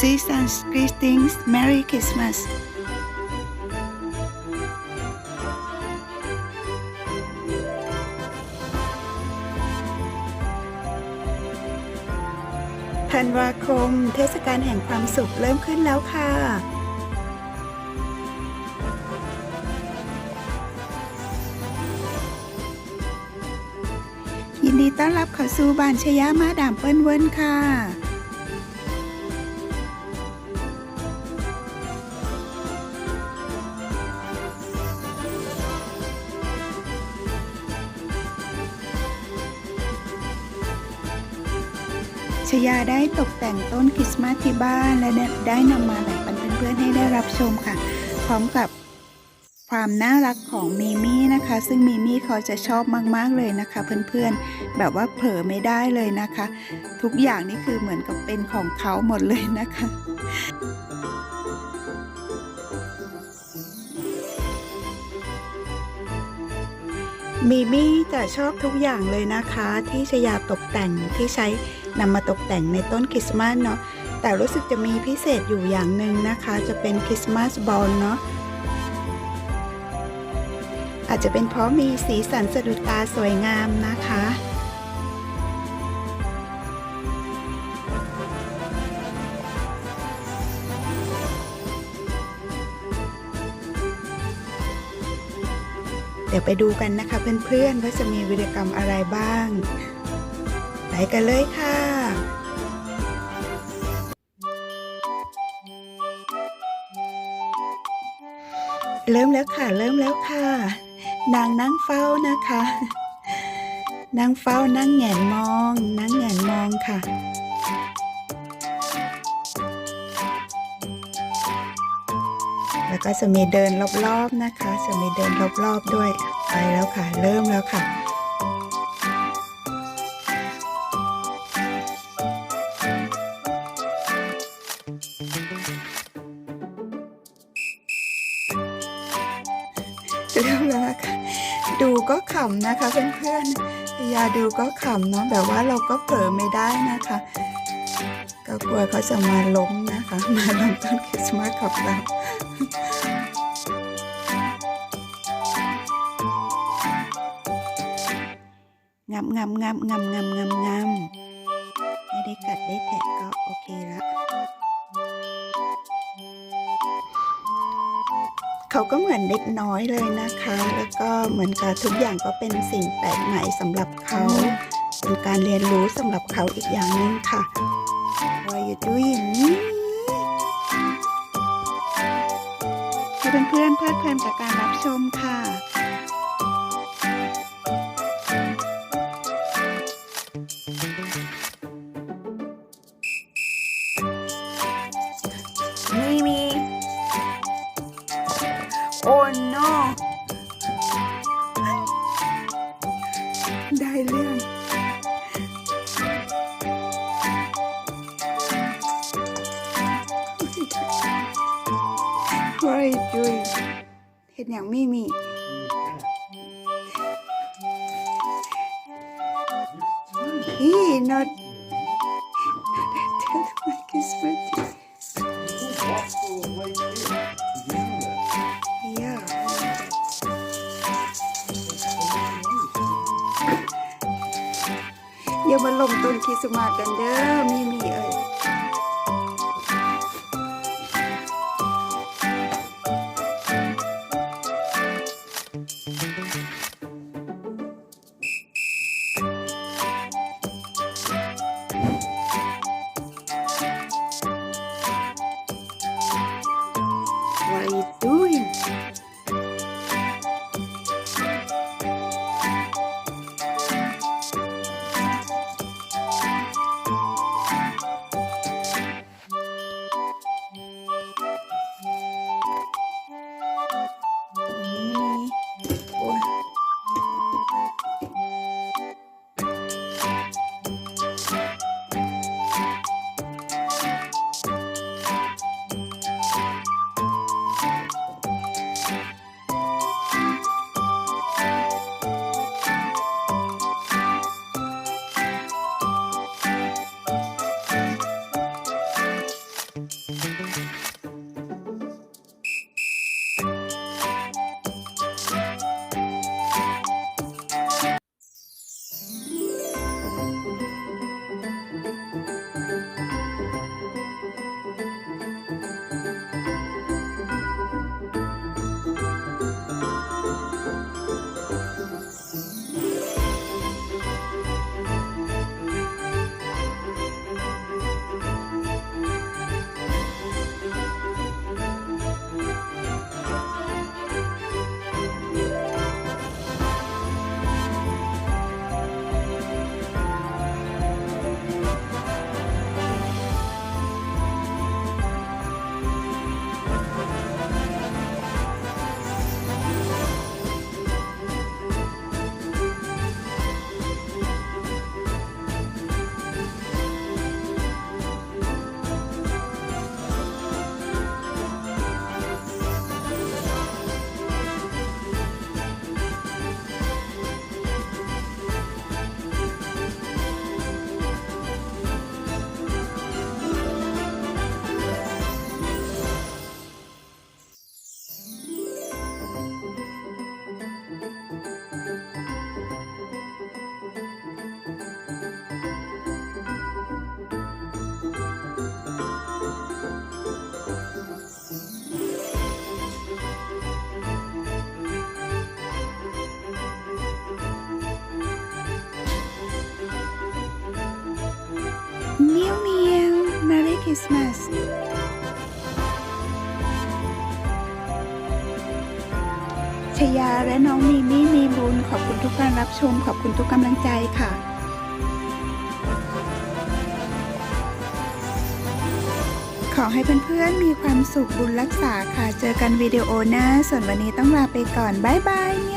Seasons greetings Merry Christmas ธันวาคม เทศกาลแห่งความสุขเริ่มขึ้นแล้วค่ะ ยินดีต้อนรับเข้าสู่บ้านชยามาดามเปิ้ลเวิร์นค่ะ ชยาได้ตกแต่งต้นคริสต์มาสที่บ้านและได้นำมาแบ่งปันเพื่อนๆให้ได้รับชมค่ะ พร้อมกับความน่ารักของมีมี่นะคะ ซึ่งมีมี่เขาจะชอบมากๆเลยนะคะ เพื่อนๆ แบบว่าเผลอไม่ได้เลยนะคะ ทุกอย่างนี่คือเหมือนกับเป็นของเขาหมดเลยนะคะมีมี่จะชอบทุกอย่างเลยนะคะ ที่ชยาตกแต่งที่ใช้ นำมาตกแต่งในต้นคริสต์มาสเนาะแต่รู้สึกจะมีพิเศษอยู่อย่างหนึ่งนะคะ จะเป็นคริสต์มาสบอลเนาะอาจจะเป็นเพราะมีสีสันสะดุดตาสวยงามนะคะเดี๋ยวไปดูกันนะคะเพื่อนๆว่าจะมีวิรกรรมอะไรบ้าง ไปกันเลยค่ะเริ่มแล้วค่ะ เริ่มแล้วค่ะ นางนั่งเฝ้านะคะนั่งเฝ้านั่งแงนมอง นั่งแงนมองค่ะ แล้วก็จะมีเดินรอบๆนะคะจะมีเดินรอบๆด้วย ไปแล้วค่ะ เริ่มแล้วค่ะ เริ่มแล้วค่ะ ดูก็ขำนะคะเพื่อนๆอยาดูก็ขำเนาะแบบว่าเราก็เผลอไม่ได้นะคะ ก็กลัวเขาจะมาล้มนะคะ มาล้มต้นคริสต์มาสกับเรางามงามงามงามงามงามงามไม่ได้กัดได้แทะก็โอเคละ เขาก็เหมือนเด็กน้อยเลยนะคะ แล้วก็เหมือนกับทุกอย่างก็เป็นสิ่งแปลกใหม่สำหรับเขาเป็นการเรียนรู้สำหรับเขาอีกอย่างหนึ่งค่ะ What are you doing ให้เพื่อนๆเพลิดเพลินกับการรับชมค่ะ ยจุยเห็ดอย่างมี่มี่ฮี not that like is with yeah อย่ามาลงต้นคริสต์มาสกันเด้อมี่มีเอ้ย Merry Christmas ชยาและน้องมีมี่มีบุญขอบคุณทุกการรับชม ขอบคุณทุกกำลังใจค่ะขอให้เพื่อนๆมีความสุขบุญรักษาค่ะ เจอกันวิดีโอหน้า ส่วนวันนี้ต้องลาไปก่อน บ๊ายบาย